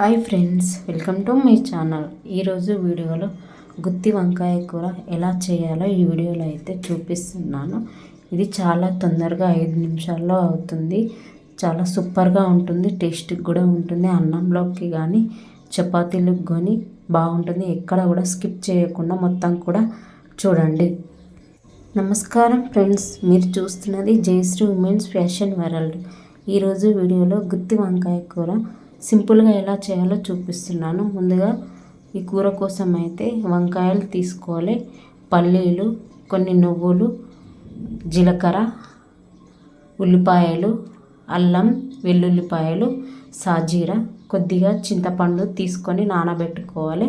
Hi friends welcome to my channel. ఈరోజు వీడియోలో గుత్తి వంకాయ కూర ఎలా చేయాలో ఈ వీడియోలో అయితే చూపిస్తున్నాను. ఇది చాలా తొందరగా ఐదు నిమిషాల్లో అవుతుంది. చాలా సూపర్గా ఉంటుంది టేస్ట్కి కూడా ఉంటుంది. అన్నంలోకి కానీ చపాతీలకు కానీ బాగుంటుంది. ఎక్కడ కూడా స్కిప్ చేయకుండా మొత్తం కూడా చూడండి. నమస్కారం ఫ్రెండ్స్ మీరు చూస్తున్నది జయశ్రీ ఉమెన్స్ ఫ్యాషన్ వరల్డ్. ఈరోజు వీడియోలో గుత్తి వంకాయ కూర సింపుల్గా ఎలా చేయాలో చూపిస్తున్నాను. ముందుగా ఈ కూర కోసం అయితే వంకాయలు తీసుకోవాలి. పల్లీలు కొన్ని నువ్వులు జీలకర్ర ఉల్లిపాయలు అల్లం వెల్లుల్లిపాయలు సాజీర కొద్దిగా చింతపండు తీసుకొని నానబెట్టుకోవాలి.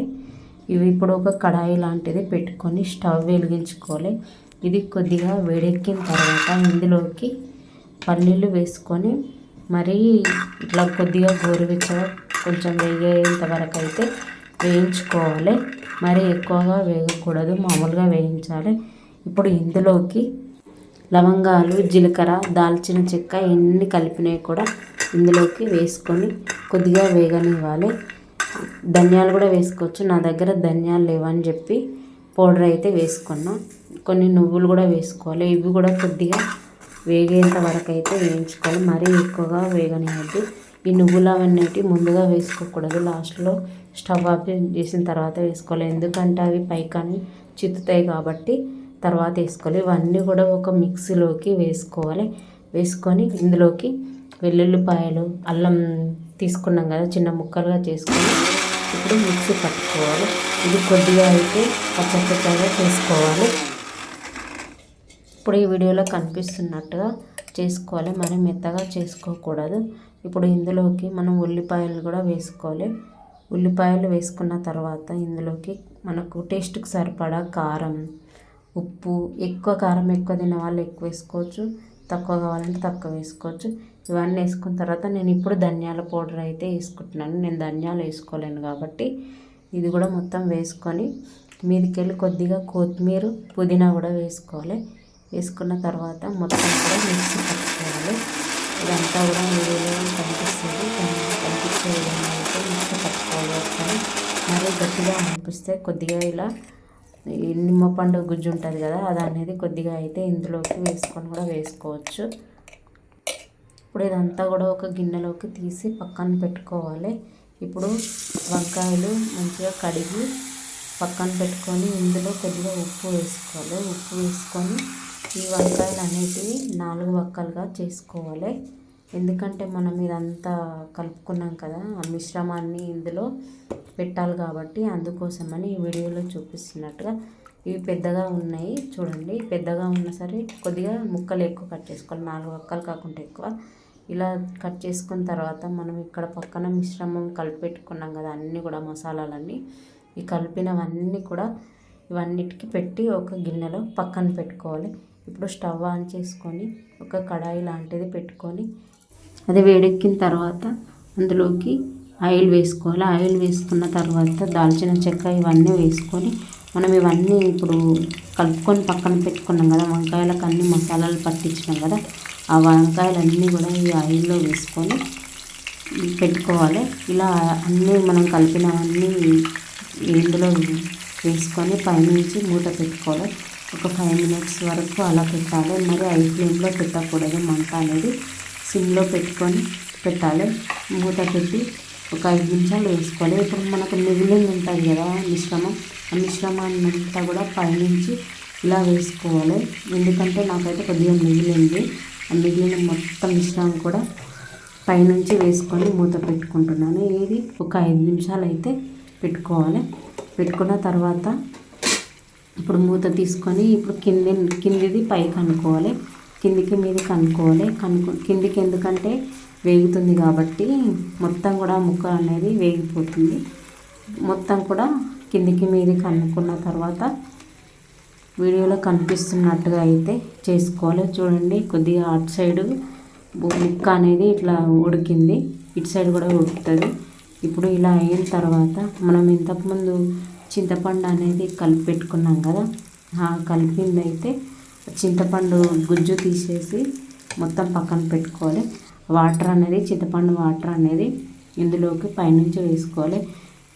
ఇవి ఇప్పుడు ఒక కడాయి లాంటిది పెట్టుకొని స్టవ్ వెలిగించుకోవాలి. ఇది కొద్దిగా వేడెక్కిన తర్వాత ఇందులోకి పల్లీలు వేసుకొని మరి ఇట్లా కొద్దిగా గోరువెచ్చగా కొంచెం వేగేంత వరకు అయితే వేయించుకోవాలి. మరి ఎక్కువగా వేగకూడదు మామూలుగా వేయించాలి. ఇప్పుడు ఇందులోకి లవంగాలు జీలకర్ర దాల్చిన చెక్క ఎన్ని కలిపినవి కూడా ఇందులోకి వేసుకొని కొద్దిగా వేగనివ్వాలి. ధనియాలు కూడా వేసుకోవచ్చు. నా దగ్గర ధనియాలు లేవని చెప్పి పౌడర్ అయితే వేసుకున్నా. కొన్ని నువ్వులు కూడా వేసుకోవాలి. ఇవి కూడా కొద్దిగా వేగేంత వరకు అయితే వేయించుకోవాలి. మరీ ఎక్కువగా వేగనివ్వద్దు. ఈ నువ్వులు అవన్నీ ముందుగా వేసుకోకూడదు. లాస్ట్లో స్టవ్ ఆఫ్ చేసిన తర్వాత వేసుకోవాలి. ఎందుకంటే అవి పైకాన్ని చిత్తుతాయి కాబట్టి తర్వాత వేసుకోవాలి. ఇవన్నీ కూడా ఒక మిక్సీలోకి వేసుకోవాలి. వేసుకొని ఇందులోకి వెల్లుల్లిపాయలు అల్లం తీసుకున్నాం కదా చిన్న ముక్కలుగా చేసుకొని ఇప్పుడు మిక్సీ పట్టుకోవాలి. ఇది కొద్దిగా అయితే పచ్చగా చేసుకోవాలి. ఇప్పుడు ఈ వీడియోలో కనిపిస్తున్నట్టుగా చేసుకోవాలి. మరి మెత్తగా చేసుకోకూడదు. ఇప్పుడు ఇందులోకి మనం ఉల్లిపాయలు కూడా వేసుకోవాలి. ఉల్లిపాయలు వేసుకున్న తర్వాత ఇందులోకి మనకు టేస్ట్కి సరిపడా కారం ఉప్పు ఎక్కువ కారం ఎక్కువ తినే వాళ్ళు ఎక్కువ వేసుకోవచ్చు. తక్కువ కావాలంటే తక్కువ వేసుకోవచ్చు. ఇవన్నీ వేసుకున్న తర్వాత నేను ఇప్పుడు ధనియాల పౌడర్ అయితే వేసుకుంటున్నాను. నేను ధనియాలు వేసుకోలేను కాబట్టి ఇది కూడా మొత్తం వేసుకొని మీదికెళ్ళి కొద్దిగా కొత్తిమీర పుదీనా కూడా వేసుకోవాలి. వేసుకున్న తర్వాత మొత్తం కూడా మిక్సీ పట్టుకోవాలి. ఇదంతా కూడా వీడియోలో కనిపిస్తుంది. కనిపించే విధంగా అయితే మిక్సీ పట్టుకోవాలి ఒకసారి. మరీ గట్టిగా అనిపిస్తే కొద్దిగా ఇలా నిమ్మపండు గుజ్జు ఉంటుంది కదా అది అనేది కొద్దిగా అయితే ఇందులోకి వేసుకొని కూడా వేసుకోవచ్చు. ఇప్పుడు ఇదంతా కూడా ఒక గిన్నెలోకి తీసి పక్కన పెట్టుకోవాలి. ఇప్పుడు వంకాయలు మంచిగా కడిగి పక్కన పెట్టుకొని ఇందులో కొద్దిగా ఉప్పు వేసుకోవాలి. ఉప్పు వేసుకొని ఈ వంకాయలు అనేటివి నాలుగు వక్కలుగా చేసుకోవాలి. ఎందుకంటే మనం ఇదంతా కలుపుకున్నాం కదా ఆ మిశ్రమాన్ని ఇందులో పెట్టాలి కాబట్టి అందుకోసమని ఈ వీడియోలో చూపిస్తున్నట్టుగా ఇవి పెద్దగా ఉన్నాయి. చూడండి పెద్దగా ఉన్నా సరే కొద్దిగా ముక్కలు ఎక్కువ కట్ చేసుకోవాలి. నాలుగు వక్కలు కాకుండా ఎక్కువ. ఇలా కట్ చేసుకున్న తర్వాత మనం ఇక్కడ పక్కన మిశ్రమం కలిపెట్టుకున్నాం కదా అన్నీ కూడా మసాలాలన్నీ. ఈ కలిపినవన్నీ కూడా ఇవన్నిటికి పెట్టి ఒక గిన్నెలో పక్కన పెట్టుకోవాలి. ఇప్పుడు స్టవ్ ఆన్ చేసుకొని ఒక కడాయి లాంటిది పెట్టుకొని అది వేడెక్కిన తర్వాత అందులోకి ఆయిల్ వేసుకోవాలి. ఆయిల్ వేసుకున్న తర్వాత దాల్చిన చెక్క ఇవన్నీ వేసుకొని మనం ఇవన్నీ ఇప్పుడు కలుపుకొని పక్కన పెట్టుకున్నాం కదా వంకాయలకు అన్ని మసాలాలు పట్టించినాం కదా ఆ వంకాయలన్నీ కూడా ఈ ఆయిల్లో వేసుకొని పెట్టుకోవాలి. ఇలా అన్నీ మనం కలిపినవన్నీ ఇందులో వేసుకొని పైనుంచి మూత పెట్టుకోవాలి. ఒక ఫైవ్ మినిట్స్ వరకు అలా పెట్టాలి. మరి ఐ ఫ్లేమ్లో పెట్టకూడదు. మంట అనేది సిమ్లో పెట్టుకొని పెట్టాలి. మూత పెట్టి ఒక ఐదు నిమిషాలు వేసుకోవాలి. ఇప్పుడు మనకు మిగిలింది ఉంటుంది కదా మిశ్రమం. ఆ మిశ్రమాన్ని అంతా కూడా పైనుంచి ఇలా వేసుకోవాలి. ఎందుకంటే నాకైతే కొద్దిగా మిగిలింది. ఆ మిగిలిన మొత్తం మిశ్రమం కూడా పైనుంచి వేసుకొని మూత పెట్టుకుంటున్నాను. ఇది ఒక ఐదు నిమిషాలు అయితే పెట్టుకోవాలి. పెట్టుకున్న తర్వాత ఇప్పుడు మూత తీసుకొని ఇప్పుడు కింది కిందిది పైకి అనుకోవాలి కిందికి మీదకి అనుకోవాలి కనుకో కిందికి ఎందుకంటే వేగుతుంది కాబట్టి మొత్తం కూడా ముక్క అనేది వేగిపోతుంది. మొత్తం కూడా కిందికి మీదకి అనుకున్న తర్వాత వీడియోలో కనిపిస్తున్నట్టుగా అయితే చేసుకోవాలి. చూడండి కొద్దిగా అటు సైడు ముక్క అనేది ఇట్లా ఉడికింది. ఇటు సైడ్ కూడా ఉడుకుతుంది. ఇప్పుడు ఇలా అయిన తర్వాత మనం ఇంతకుముందు చింతపండు అనేది కలిపి పెట్టుకున్నాం కదా. కలిపింది అయితే చింతపండు గుజ్జు తీసేసి మొత్తం పక్కన పెట్టుకోవాలి. వాటర్ అనేది చింతపండు వాటర్ అనేది ఇందులోకి పైనుంచి వేసుకోవాలి.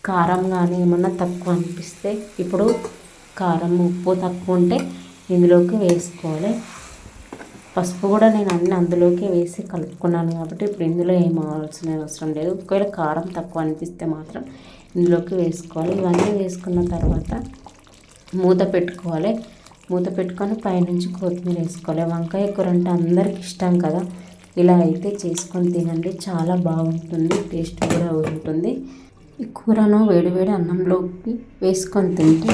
కారం కానీ ఏమన్నా తక్కువ అనిపిస్తే ఇప్పుడు కారం ఉప్పు తక్కువ ఉంటే ఇందులోకి వేసుకోవాలి. పసుపు కూడా నేను అన్ని అందులోకి వేసి కలుపుకున్నాను కాబట్టి ఇప్పుడు ఇందులో ఏం అవ్వాల్సిన అవసరం లేదు. ఒకవేళ కారం తక్కువ అనిపిస్తే మాత్రం ఇందులోకి వేసుకోవాలి. ఇవన్నీ వేసుకున్న తర్వాత మూత పెట్టుకోవాలి. మూత పెట్టుకొని పైనుంచి కొత్తిమీర వేసుకోవాలి. వంకాయ కూర అంటే అందరికి ఇష్టం కదా. ఇలా అయితే చేసుకొని తినండి. చాలా బాగుంటుంది. టేస్ట్ కూడా ఉంటుంది. ఈ కూరను వేడివేడి అన్నంలోకి వేసుకొని తింటే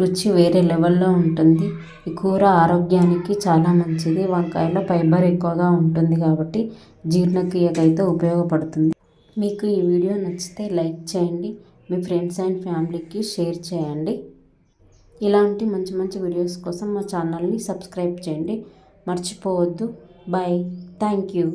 రుచి వేరే లెవెల్లో ఉంటుంది. ఈ కూర ఆరోగ్యానికి చాలా మంచిది. వంకాయలో ఫైబర్ ఎక్కువగా ఉంటుంది కాబట్టి జీర్ణక్రియకైతే ఉపయోగపడుతుంది. మీకు ఈ వీడియో నచ్చితే లైక్ చేయండి మీ ఫ్రెండ్స్ అండ్ ఫ్యామిలీకి షేర్ చేయండి. ఇలాంటి మంచి మంచి వీడియోస్ కోసం మా ఛానల్ని సబ్స్క్రైబ్ చేయండి. మర్చిపోవద్దు. బాయ్. Thank you.